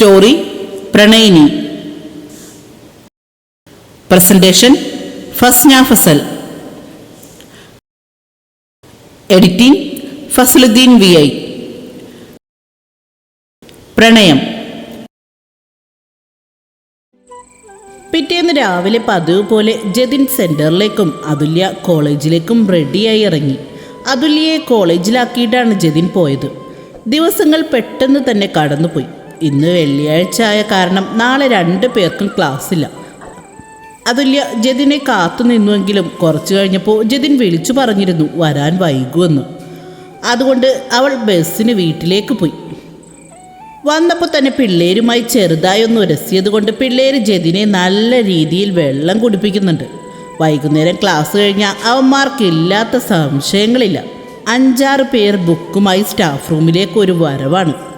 Story Pranayini. Presentation Fasna Fasal. Editing Fasaluddin V I. പ്രണയം. പിറ്റേന്ന് രാവിലെ പതിവ് പോലെ ജതിൻ സെന്ററിലേക്കും അതുല്യ കോളേജിലേക്കും റെഡിയായി ഇറങ്ങി. അതുല്യയെ കോളേജിലാക്കിയിട്ടാണ് ജതിൻ പോയത്. ദിവസങ്ങൾ പെട്ടെന്ന് തന്നെ കടന്നുപോയി. ഇന്ന് വെള്ളിയാഴ്ച ആയ കാരണം നാളെ രണ്ട് പേർക്കും ക്ലാസ്സില്ല അതുല്യ ജതിനെ കാത്തു നിന്നുവെങ്കിലും കുറച്ചു കഴിഞ്ഞപ്പോൾ ജതിൻ വിളിച്ചു പറഞ്ഞിരുന്നു വരാൻ വൈകുമെന്ന്. അതുകൊണ്ട് അവൾ ബസ്സിന് വീട്ടിലേക്ക് പോയി. വന്നപ്പോൾ തന്നെ പിള്ളേരുമായി ചെറുതായി ഒന്ന് ഉരസിയത് കൊണ്ട് പിള്ളേർ ജതിനെ നല്ല രീതിയിൽ വെള്ളം കുടിപ്പിക്കുന്നുണ്ട്. വൈകുന്നേരം ക്ലാസ് കഴിഞ്ഞാൽ അവന്മാർക്കില്ലാത്ത സംശയങ്ങളില്ല. അഞ്ചാറ് പേർ ബുക്കുമായി സ്റ്റാഫ് റൂമിലേക്ക് ഒരു വരവാണ്.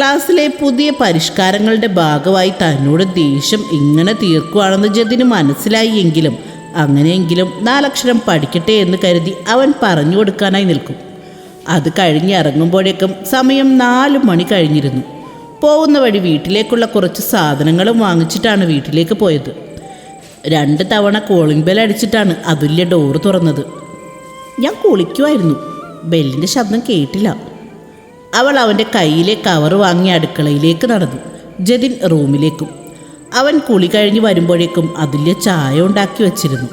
ക്ലാസ്സിലെ പുതിയ പരിഷ്കാരങ്ങളുടെ ഭാഗമായി തന്നോട് ദേഷ്യം ഇങ്ങനെ തീർക്കുവാണെന്ന് ജതിന് മനസ്സിലായി എങ്കിലും അങ്ങനെയെങ്കിലും നാലക്ഷരം പഠിക്കട്ടെ എന്ന് കരുതി അവൻ പറഞ്ഞു കൊടുക്കാനായി നിൽക്കും. അത് കഴിഞ്ഞിറങ്ങുമ്പോഴേക്കും സമയം നാല് മണി കഴിഞ്ഞിരുന്നു. പോകുന്ന വഴി വീട്ടിലേക്കുള്ള കുറച്ച് സാധനങ്ങളും വാങ്ങിച്ചിട്ടാണ് വീട്ടിലേക്ക് പോയത്. രണ്ട് തവണ കോളിംഗ് ബെൽ അടിച്ചിട്ടാണ് അതുല്യ ഡോറ് തുറന്നത്. ഞാൻ കുളിക്കുമായിരുന്നു ബെല്ലിന്റെ ശബ്ദം കേട്ടില്ല. അവൾ അവന്റെ കയ്യിലെ കവർ വാങ്ങി അടുക്കളയിലേക്ക് നടന്നു ജതിൻ റൂമിലേക്കും. അവൻ കുളി കഴിഞ്ഞ് വരുമ്പോഴേക്കും അതുല്യ ചായ ഉണ്ടാക്കി വച്ചിരുന്നു.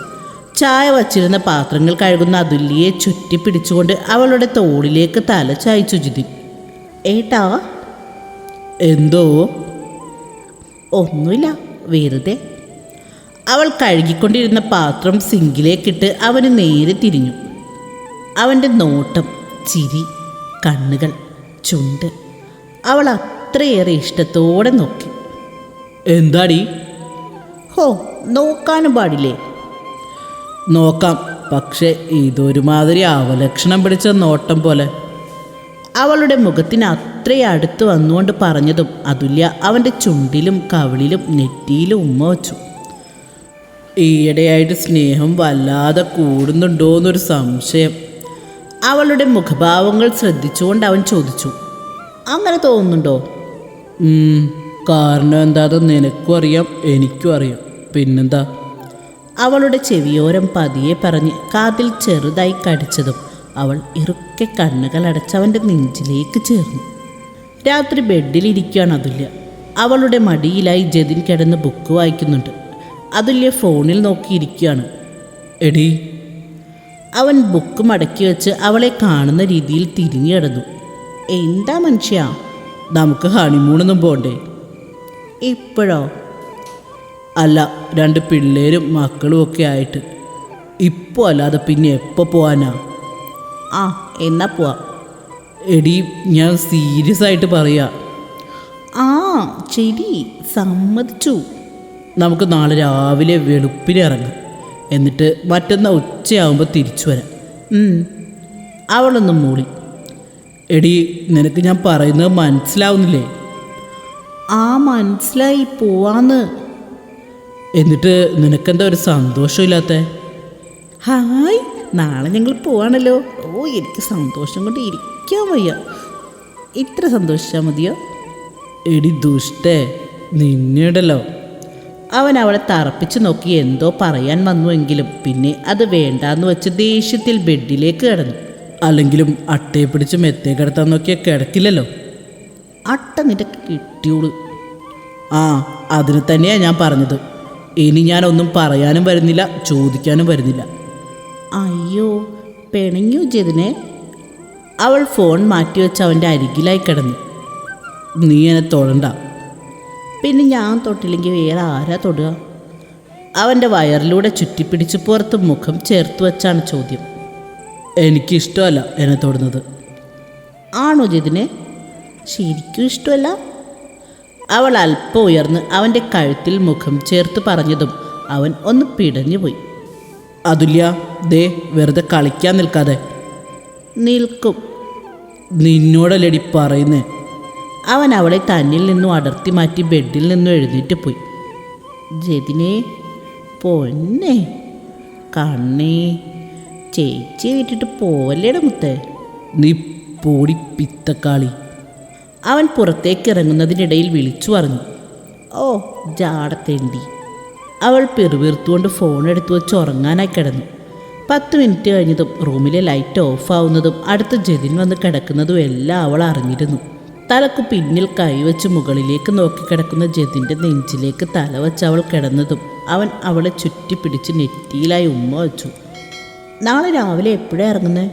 ചായ വച്ചിരുന്ന പാത്രങ്ങൾ കഴുകുന്ന അതുല്യയെ ചുറ്റി പിടിച്ചുകൊണ്ട് അവളുടെ തോളിലേക്ക് തല ചായച്ചു ജിതിൻ. ഏട്ടാ എന്തോ? ഒന്നുമില്ല വെറുതെ. അവൾ കഴുകിക്കൊണ്ടിരുന്ന പാത്രം സിങ്കിലേക്കിട്ട് അവന് നേരെ തിരിഞ്ഞു. അവന്റെ നോട്ടം ചിരി കണ്ണുകൾ ചുണ്ട്. അവൾ അത്രയേറെ ഇഷ്ടത്തോടെ നോക്കി. എന്താടി? ഹോ നോക്കാനും പാടില്ലേ? നോക്കാം. പക്ഷേ ഇതൊരുമാതിരി അവലക്ഷണം പിടിച്ച നോട്ടം പോലെ. അവളുടെ മുഖത്തിന് അത്രയും അടുത്ത് വന്നുകൊണ്ട് പറഞ്ഞതും അതുല്യ അവന്റെ ചുണ്ടിലും കവിളിലും നെറ്റിയിലും ഉമ്മ വച്ചു. ഈയിടെയായിട്ട് സ്നേഹം വല്ലാതെ കൂടുന്നുണ്ടോ എന്നൊരു സംശയം. അവളുടെ മുഖഭാവങ്ങൾ ശ്രദ്ധിച്ചുകൊണ്ട് അവൻ ചോദിച്ചു അങ്ങനെ തോന്നുന്നുണ്ടോ? കാരണം എന്താ? നിനക്കും അറിയാം എനിക്കും അറിയാം. പിന്നെന്താ? അവളുടെ ചെവിയോരം പതിയെ പറഞ്ഞ് കാതിൽ ചെറുതായി കടിച്ചതും അവൾ ഇറുക്കെ കണ്ണുകൾ അടച്ചവന്റെ നെഞ്ചിലേക്ക് ചേർന്നു. രാത്രി ബെഡിലിരിക്കുകയാണ് അതുല്യ. അവളുടെ മടിയിലായി ജതിൻ കിടന്ന് ബുക്ക് വായിക്കുന്നുണ്ട്. അതുല്യ ഫോണിൽ നോക്കിയിരിക്കുകയാണ്. എടി അവൻ ബുക്ക് മടക്കി വെച്ച് അവളെ കാണുന്ന രീതിയിൽ തിരിഞ്ഞു കിടന്നു എന്താ മനുഷ്യ? നമുക്ക് ഹണിമൂണൊന്നും പോണ്ടേ? ഇപ്പോഴോ? അല്ല രണ്ട് പിള്ളേരും മക്കളും ഒക്കെ ആയിട്ട്. ഇപ്പോൾ അല്ലാതെ പിന്നെ എപ്പോൾ പോവാനാ? ആ എന്നാ പോവാ. എടി ഞാൻ സീരിയസ് ആയിട്ട് പറയാ. ആ ശരി സമ്മതിച്ചു. നമുക്ക് നാളെ രാവിലെ വെളുപ്പിന് ഇറങ്ങാം. എന്നിട്ട് മറ്റന്നാ ഉച്ചയാവുമ്പോൾ തിരിച്ചു വരാം. അവളൊന്നും മൂളി. എടി നിനക്ക് ഞാൻ പറയുന്നത് മനസ്സിലാവുന്നില്ലേ? ആ മനസ്സിലായി പോവാന്ന്. എന്നിട്ട് നിനക്കെന്താ ഒരു സന്തോഷമില്ലാത്ത? ഹായ് നാളെ ഞങ്ങൾ പോവാണല്ലോ. ഓ എനിക്ക് സന്തോഷം കൊണ്ട് ഇരിക്കാൻ വയ്യ. ഇത്ര സന്തോഷിച്ചാൽ മതിയോ? എടി ദുഷ്ടേ നിന്നേടല്ലോ അവൻ അവളെ തറപ്പിച്ചു നോക്കി എന്തോ പറയാൻ വന്നുവെങ്കിലും പിന്നെ അത് വേണ്ടാന്ന് വെച്ച് ദേഷ്യത്തിൽ ബെഡിലേക്ക് കിടന്നു. അല്ലെങ്കിലും അട്ടയെ പിടിച്ച് മെത്തേ കിടത്താൻ നോക്കിയാൽ കിടക്കില്ലല്ലോ. അട്ട നിനക്ക് കിട്ടിയോളൂ. ആ അതിന് തന്നെയാ ഞാൻ പറഞ്ഞത്. ഇനി ഞാനൊന്നും പറയാനും വരുന്നില്ല ചോദിക്കാനും വരുന്നില്ല. അയ്യോ പിണങ്ങിയോ ചെയ്തിനെ അവൾ ഫോൺ മാറ്റി മാറ്റിവെച്ച് അവന്റെ അരികിലായി കിടന്നു. നീ എന്നെ തൊടണ്ട. പിന്നെ ഞാൻ തൊട്ടില്ലെങ്കിൽ വേറെ ആരാ തൊടുക? അവന്റെ വയറിലൂടെ ചുറ്റിപ്പിടിച്ച് പുറത്ത് മുഖം ചേർത്ത് വെച്ചാണ് ചോദ്യം. എനിക്കിഷ്ടമല്ല എന്നെ തൊടുന്നത്. ആണോ ജിതിനെ? ശരിക്കും ഇഷ്ടമല്ല? അവൾ അല്പം ഉയർന്ന് അവന്റെ കഴുത്തിൽ മുഖം ചേർത്ത് പറഞ്ഞതും അവൻ ഒന്ന് പിടഞ്ഞുപോയി. അതുല്യ ദേ വെറുതെ കളിക്കാൻ നിൽക്കാതെ. നിൽക്കും. നിന്നോടല്ലടി പറയുന്നേ? അവൻ അവളെ തന്നിൽ നിന്നും അടർത്തി മാറ്റി ബെഡിൽ നിന്നും എഴുന്നേറ്റ് പോയി. ജതിനെ പൊന്നെ. കണ്ണേ ചേച്ചി വിട്ടിട്ട് പോവല്ലേടെ മുത്തേ. നീ പോടി പിത്തക്കാളി. അവൻ പുറത്തേക്ക് ഇറങ്ങുന്നതിനിടയിൽ വിളിച്ചു പറഞ്ഞു. ഓ ജാടത്തേണ്ടി. അവൾ പിറുവിറുത്തുകൊണ്ട് ഫോൺ എടുത്തു വെച്ച് ഉറങ്ങാനായി കിടന്നു. പത്ത് മിനിറ്റ് കഴിഞ്ഞതും റൂമിലെ ലൈറ്റ് ഓഫ് ആവുന്നതും അടുത്ത് ജതിൻ വന്ന് കിടക്കുന്നതും എല്ലാം അവൾ അറിഞ്ഞിരുന്നു. തലക്ക് പിന്നിൽ കൈവച്ച് മുകളിലേക്ക് നോക്കിക്കിടക്കുന്ന ജതിന്റെ നെഞ്ചിലേക്ക് തല വച്ച് അവൾ കിടന്നതും അവൻ അവളെ ചുറ്റിപ്പിടിച്ച് നെറ്റിയിലായി ഉമ്മ വച്ചു. നാളെ രാവിലെ എപ്പോഴാണ് ഇറങ്ങുന്നത്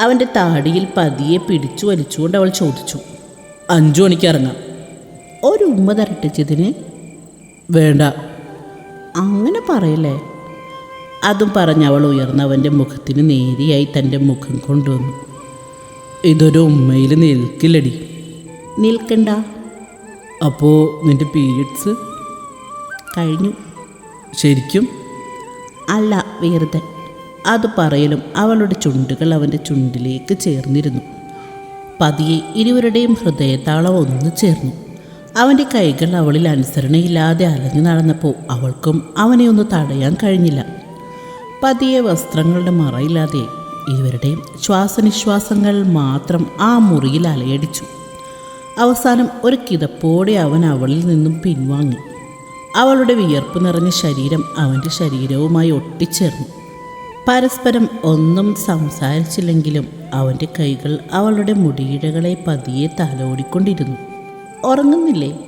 അവന്റെ താടിയിൽ പതിയെ പിടിച്ചു വലിച്ചുകൊണ്ട് അവൾ ചോദിച്ചു. അഞ്ചു മണിക്ക് ഇറങ്ങാം. ഒരു ഉമ്മ തരട്ടിച്ചതിന് ചിതിന് വേണ്ട. അങ്ങനെ പറയല്ലേ? അതും പറഞ്ഞ് അവൾ ഉയർന്നവന്റെ മുഖത്തിന് നേരിയായി തന്റെ മുഖം കൊണ്ടുവന്നു. ഇതൊരു ഉമ്മയിൽ നിൽക്കില്ലടി. നിൽക്കണ്ട. അപ്പോ നിന്റെ പീരിയഡ്സ് കഴിഞ്ഞു. ശരിക്കും? അല്ല വെറുതെ. അത് പറയലും അവളുടെ ചുണ്ടുകൾ അവന്റെ ചുണ്ടിലേക്ക് ചേർന്നിരുന്നു. പതിയെ ഇരുവരുടെയും ഹൃദയത്താളം ഒന്ന് ചേർന്നു. അവന്റെ കൈകൾ അവളിൽ അനുസരണയില്ലാതെ അലഞ്ഞു നടന്നപ്പോൾ അവൾക്കും അവനെ ഒന്ന് തടയാൻ കഴിഞ്ഞില്ല. പതിയെ വസ്ത്രങ്ങളുടെ മറയില്ലാതെ ഇരുവരുടെയും ശ്വാസനിശ്വാസങ്ങൾ മാത്രം ആ മുറിയിൽ അലയടിച്ചു. അവസാനം ഒരു കിതപ്പോടെ അവൻ അവളിൽ നിന്നും പിൻവാങ്ങി. അവളുടെ വിയർപ്പ് നിറഞ്ഞ ശരീരം അവന്റെ ശരീരവുമായി ഒട്ടിച്ചേർന്നു. പരസ്പരം ഒന്നും സംസാരിച്ചില്ലെങ്കിലും അവന്റെ കൈകൾ അവളുടെ മുടിയിഴകളെ പതിയെ തലോടിക്കൊണ്ടിരുന്നു. ഉറങ്ങുന്നില്ലേ?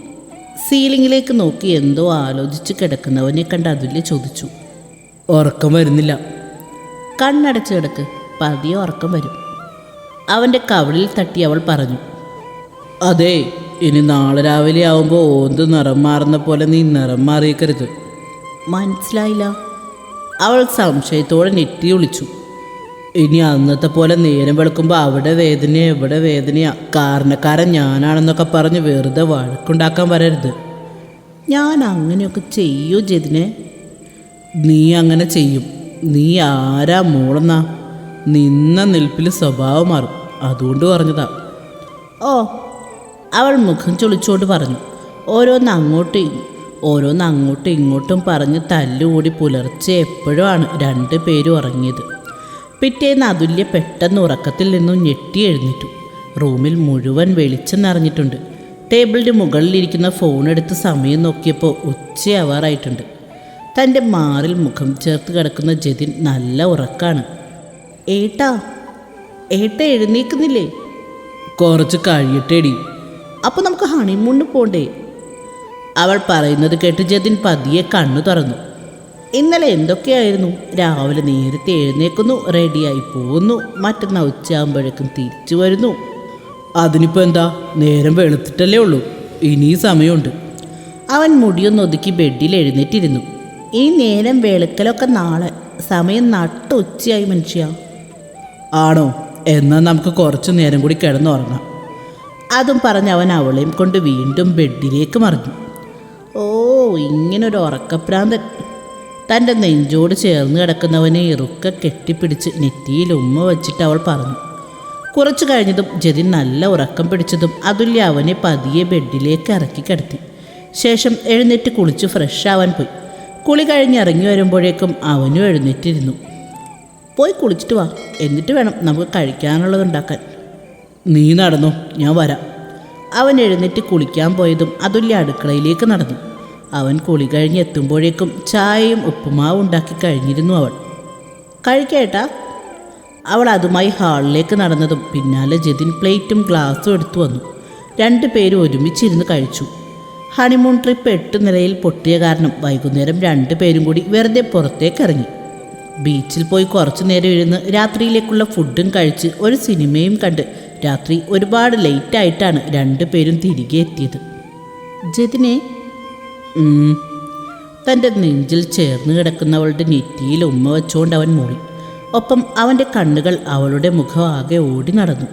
സീലിംഗിലേക്ക് നോക്കി എന്തോ ആലോചിച്ച് കിടക്കുന്നവനെ കണ്ട് അതുല്യ ചോദിച്ചു. ഉറക്കം വരുന്നില്ല. കണ്ണടച്ച് കിടക്ക്. പതിയെ ഉറക്കം വരും. അവന്റെ കവിളിൽ തട്ടി അവൾ പറഞ്ഞു അതെ ഇനി നാളെ രാവിലെ ആവുമ്പോൾ ഓന്ത് നിറം മാറുന്ന പോലെ നീ നിറം മാറിയേക്കരുത്. മനസ്സിലായില്ല. അവൾ സംശയത്തോടെ നെറ്റി വിളിച്ചു ഇനി അന്നത്തെ പോലെ നേരം വെളുക്കുമ്പോൾ അവിടെ വേദന എവിടെ വേദനയാ. കാരണക്കാരൻ ഞാനാണെന്നൊക്കെ പറഞ്ഞ് വെറുതെ വഴക്കുണ്ടാക്കാൻ വരരുത്. ഞാൻ അങ്ങനെയൊക്കെ ചെയ്യൂ ജതിനെ? നീ അങ്ങനെ ചെയ്യും. നീ ആരാ മോളെന്നാ? നിന്ന നിൽപ്പിൽ സ്വഭാവം മാറും. അതുകൊണ്ട് പറഞ്ഞതാ. ഓ അവൾ മുഖം ചൊളിച്ചുകൊണ്ട് പറഞ്ഞു. ഓരോന്ന് അങ്ങോട്ടും ഓരോന്ന് അങ്ങോട്ടും ഇങ്ങോട്ടും പറഞ്ഞ് തല്ലുകൂടി പുലർച്ചെ എപ്പോഴുമാണ് രണ്ട് പേരും ഉറങ്ങിയത്. പിറ്റേന്ന് അതുല്യ പെട്ടെന്ന് ഉറക്കത്തിൽ നിന്നും ഞെട്ടി എഴുന്നേറ്റു. റൂമിൽ മുഴുവൻ വെളിച്ചം നിറഞ്ഞിട്ടുണ്ട് ടേബിളിന്റെ മുകളിലിരിക്കുന്ന ഫോൺ എടുത്ത് സമയം നോക്കിയപ്പോൾ ഉച്ചയാവാറായിട്ടുണ്ട് തന്റെ മാറിൽ മുഖം ചേർത്ത് കിടക്കുന്ന ജതിൻ നല്ല ഉറക്കാണ്. ഏട്ടാ ഏട്ട എഴുന്നേക്കുന്നില്ലേ കുറച്ച് കഴിയട്ടേടി. അപ്പോൾ നമുക്ക് ഹണിമൂണിന് പോണ്ടേ? അവൾ പറയുന്നത് കേട്ട് ജതിൻ പതിയെ കണ്ണു തുറന്നു. ഇന്നലെ എന്തൊക്കെയായിരുന്നു? രാവിലെ നേരത്തെ എഴുന്നേക്കുന്നു റെഡിയായി പോകുന്നു. മറ്റന്നാ ഉച്ചയാകുമ്പോഴേക്കും തിരിച്ചു വരുന്നു. അതിനിപ്പോ എന്താ? നേരം വെളുത്തിട്ടല്ലേ ഉള്ളൂ. ഇനി സമയമുണ്ട്. അവൻ മുടിയൊന്നൊതുക്കി ബെഡിൽ എഴുന്നേറ്റിരുന്നു. ഈ നേരം വെളുക്കലൊക്കെ നാളെ. സമയം നട്ട് ഉച്ചയായി മനുഷ്യ. ആണോ എന്നാൽ നമുക്ക് കുറച്ചു നേരം കൂടി കിടന്നുറങ്ങാം. അതും പറഞ്ഞ് അവൻ അവളെയും കൊണ്ട് വീണ്ടും ബെഡിലേക്ക് മറിഞ്ഞു. ഓ ഇങ്ങനൊരു ഉറക്കപ്രാന്തൻ തന്റെ നെഞ്ചോട് ചേർന്ന് കിടക്കുന്നവനെ ഇറുക്ക കെട്ടിപ്പിടിച്ച് നെറ്റിയിൽ ഉമ്മ വച്ചിട്ട് അവൾ പറഞ്ഞു കുറച്ചു കഴിഞ്ഞതും ജതിൻ നല്ല ഉറക്കം പിടിച്ചതും അതുല്യ അവനെ പതിയെ ബെഡിലേക്ക് ഇറക്കി കിടത്തി. ശേഷം എഴുന്നേറ്റ് കുളിച്ച് ഫ്രഷ് ആവാൻ പോയി. കുളി കഴിഞ്ഞ് ഇറങ്ങി വരുമ്പോഴേക്കും അവനും എഴുന്നേറ്റിരുന്നു. പോയി കുളിച്ചിട്ട് വാ. എന്നിട്ട് വേണം നമുക്ക് കഴിക്കാനുള്ളത് ഉണ്ടാക്കാൻ. നീ നടന്നു ഞാൻ വരാം. അവൻ എഴുന്നേറ്റ് കുളിക്കാൻ പോയതും അതുല്യ അടുക്കളയിലേക്ക് നടന്നു. അവൻ കുളി കഴിഞ്ഞ് എത്തുമ്പോഴേക്കും ചായയും ഉപ്പുമാവും ഉണ്ടാക്കി കഴിഞ്ഞിരുന്നു അവൾ. കഴിക്കേട്ടാ അവൾ അതുമായി ഹാളിലേക്ക് നടന്നതും പിന്നാലെ ജതിൻ പ്ലേറ്റും ഗ്ലാസും എടുത്തു വന്നു. രണ്ടു പേരും ഒരുമിച്ചിരുന്ന് കഴിച്ചു. ഹണിമൂൺ ട്രിപ്പ് എട്ട് നിലയിൽ പൊട്ടിയ കാരണം വൈകുന്നേരം രണ്ടു പേരും കൂടി വെറുതെ പുറത്തേക്ക് ഇറങ്ങി. ബീച്ചിൽ പോയി കുറച്ചു നേരം ഇരുന്ന് രാത്രിയിലേക്കുള്ള ഫുഡും കഴിച്ച് ഒരു സിനിമയും കണ്ട് രാത്രി ഒരുപാട് ലേറ്റായിട്ടാണ് രണ്ടുപേരും തിരികെ എത്തിയത്. ജതിനെ. തന്റെ നെഞ്ചിൽ ചേർന്ന് കിടക്കുന്നവളുടെ നെറ്റിയിൽ ഉമ്മ വെച്ചുകൊണ്ട് അവൻ മൂളി ഒപ്പം അവന്റെ കണ്ണുകൾ അവളുടെ മുഖം ആകെ ഓടി നടന്നു.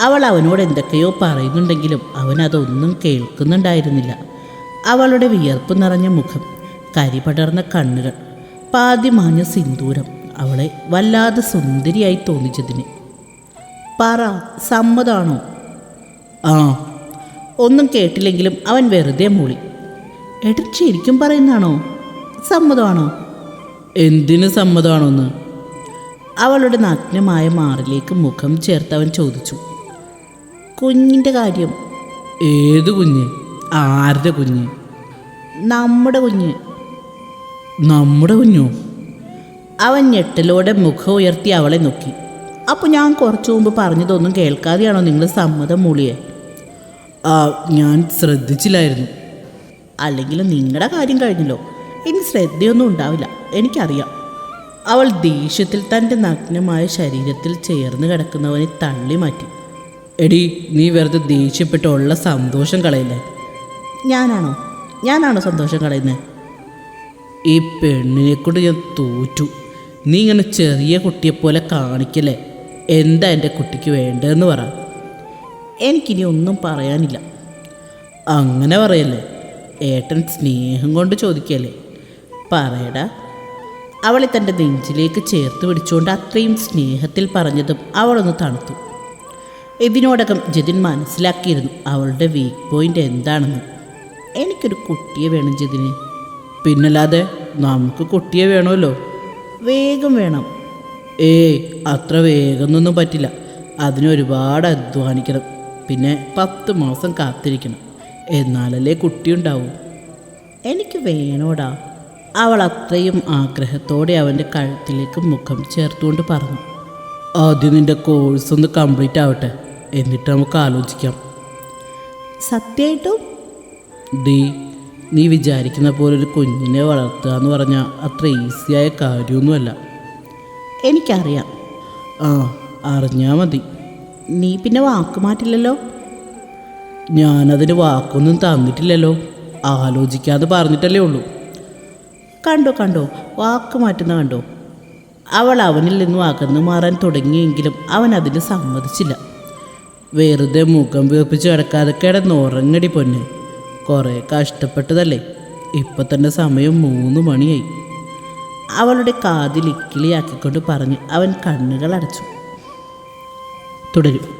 അവൾ അവനോട് എന്തൊക്കെയോ പറയുന്നുണ്ടെങ്കിലും അവൻ അതൊന്നും കേൾക്കുന്നുണ്ടായിരുന്നില്ല. അവളുടെ വിയർപ്പ് നിറഞ്ഞ മുഖം കരി പടർന്ന കണ്ണുകൾ പാതി മാഞ്ഞ സിന്ദൂരം അവളെ വല്ലാതെ സുന്ദരിയായി തോന്നിച്ചതിന്. പറ സമ്മതാണോ? ആ ഒന്നും കേട്ടില്ലെങ്കിലും അവൻ വെറുതെ മൂളി. ഏട്ടൻ ശരിക്കും പറയുന്നതാണോ? സമ്മതമാണോ? എന്തിന് സമ്മതമാണോന്ന്? അവളുടെ നഗ്നമായ മാറിലേക്ക് മുഖം ചേർത്ത് അവൻ ചോദിച്ചു. കുഞ്ഞിന്റെ കാര്യം. ഏത് കുഞ്ഞ്? ആരുടെ കുഞ്ഞ്? നമ്മുടെ കുഞ്ഞ്. നമ്മുടെ കുഞ്ഞു. അവൻ ഞെട്ടലോടെ മുഖം ഉയർത്തി അവളെ നോക്കി. അപ്പോൾ ഞാൻ കുറച്ചു മുമ്പ് പറഞ്ഞതൊന്നും കേൾക്കാതെയാണോ നിങ്ങൾ സമ്മതം മൂളിയെ? ആ ഞാൻ ശ്രദ്ധിച്ചില്ലായിരുന്നു. അല്ലെങ്കിൽ നിങ്ങളുടെ കാര്യം കഴിഞ്ഞല്ലോ. ഇനി ശ്രദ്ധയൊന്നും ഉണ്ടാവില്ല. എനിക്കറിയാം. അവൾ ദേഷ്യത്തിൽ തന്റെ നഗ്നമായ ശരീരത്തിൽ ചേർന്ന് കിടക്കുന്നവനെ തള്ളി മാറ്റി. എടി നീ വെറുതെ ദേഷ്യപ്പെട്ടുള്ള സന്തോഷം കളയില്ലേ? ഞാനാണോ? ഞാനാണോ സന്തോഷം കളയുന്നത് ഈ പെണ്ണിനെ കൊണ്ട് ഞാൻ തോറ്റു. നീ ഇങ്ങനെ ചെറിയ കുട്ടിയെ പോലെ കാണിക്കല്ലേ? എന്താ എന്റെ കുട്ടിക്ക് വേണ്ടതെന്ന് പറ. എനിക്കിനി ഒന്നും പറയാനില്ല. അങ്ങനെ പറയല്ലേ? ഏട്ടൻ സ്നേഹം കൊണ്ട് ചോദിക്കല്ലേ? പറയടാ. അവളെ തന്റെ നെഞ്ചിലേക്ക് ചേർത്ത് പിടിച്ചുകൊണ്ട് അത്രയും സ്നേഹത്തിൽ പറഞ്ഞതും അവളൊന്ന് തണുത്തു. ഇതിനോടകം ജതിൻ മനസ്സിലാക്കിയിരുന്നു അവളുടെ വീക്ക് പോയിന്റ് എന്താണെന്ന്. എനിക്കൊരു കുട്ടിയെ വേണം ജതിന്. പിന്നല്ലാതെ നമുക്ക് കുട്ടിയെ വേണമല്ലോ. വേഗം വേണം. ഏ അത്ര വേഗമൊന്നും പറ്റില്ല. അതിന് ഒരുപാട് അധ്വാനിക്കണം. പിന്നെ പത്ത് മാസം കാത്തിരിക്കണം. എന്നാലല്ലേ കുട്ടിയുണ്ടാവൂ. എനിക്ക് വേണോടാ. അവൾ അത്രയും ആഗ്രഹത്തോടെ അവന്റെ കഴുത്തിലേക്ക് മുഖം ചേർത്തുകൊണ്ട് പറഞ്ഞു. ആദ്യം നിന്റെ കോഴ്സ് ഒന്ന് കംപ്ലീറ്റ് ആവട്ടെ. എന്നിട്ട് നമുക്ക് ആലോചിക്കാം. സത്യമായിട്ടും ഡി നീ വിചാരിക്കുന്ന പോലെ ഒരു കുഞ്ഞിനെ വളർത്തുക എന്ന് പറഞ്ഞാൽ അത്ര ഈസിയായ കാര്യമൊന്നുമല്ല. എനിക്കറിയാം. ആ അറിഞ്ഞാൽ മതി. നീ പിന്നെ വാക്ക് മാറ്റില്ലല്ലോ? ഞാനതിന് വാക്കൊന്നും തന്നിട്ടില്ലല്ലോ. ആലോചിക്കാതെ പറഞ്ഞിട്ടല്ലേ ഉള്ളൂ. കണ്ടോ കണ്ടോ വാക്ക് മാറ്റുന്ന കണ്ടോ? അവൾ അവനിൽ നിന്നും അകന്നു മാറാൻ തുടങ്ങിയെങ്കിലും അവൻ അതിന് സമ്മതിച്ചില്ല. വെറുതെ മുഖം വീർപ്പിച്ച് കിടക്കാതെ കിടന്നുറങ്ങടി പൊന്നെ. കുറേ കഷ്ടപ്പെട്ടതല്ലേ? ഇപ്പം തന്നെ സമയം മൂന്ന് മണിയായി. അവളുടെ കാതിൽ ഇക്കിളിയാക്കിക്കൊണ്ട് പറഞ്ഞ് അവൻ കണ്ണുകൾ അടച്ചു തുടരും.